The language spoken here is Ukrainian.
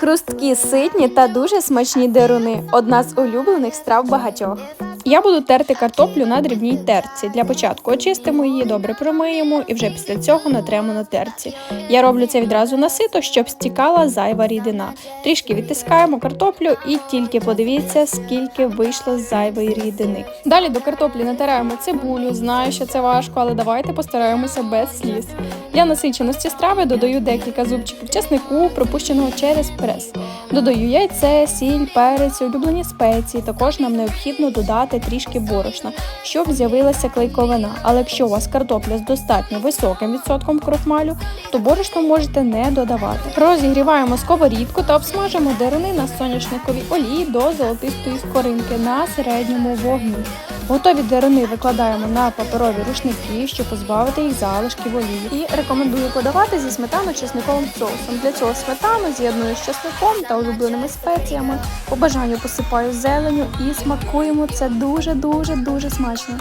Хрусткі, ситні та дуже смачні деруни одна з улюблених страв багатьох. Я буду терти картоплю на дрібній терці. Для початку очистимо її, добре промиємо і вже після цього натремо на терці. Я роблю це відразу на сито, щоб стікала зайва рідина. Трішки відтискаємо картоплю і тільки подивіться, скільки вийшло зайвої рідини. Далі до картоплі натираємо цибулю. Знаю, що це важко, але давайте постараємося без сліз. Для насиченості страви додаю декілька зубчиків чеснику, пропущеного через прес. Додаю яйце, сіль, перець, улюблені спеції. Також нам необхідно додати трішки борошна, щоб з'явилася клейковина. Але якщо у вас картопля з достатньо високим відсотком крохмалю, то борошно можете не додавати. Розігріваємо сковорідку та обсмажимо дерени на соняшниковій олії до золотистої скоринки на середньому вогні. Готові деруни викладаємо на паперові рушники, щоб позбавити їх залишків олії. І рекомендую подавати зі сметано-чесниковим соусом. Для цього сметану з'єдную з чесником та улюбленими спеціями. По бажанню посипаю зеленю і смакуємо це дуже дуже дуже смачно.